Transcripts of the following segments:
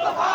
মুস্তফা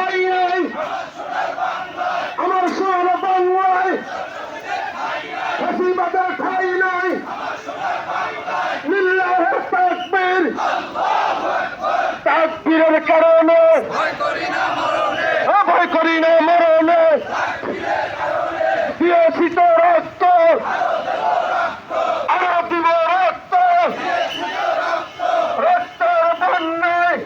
ভাইয়াই আমার সোনার বাংলায় ফাঁসিবাদার ঠাই নাই। লিল্লাহ তাকবীর। তাকবীরের কারণে ভয় করি না মরণে। বিয়সিত রক্ত আরও দিব রক্ত। রক্তের বন্যায়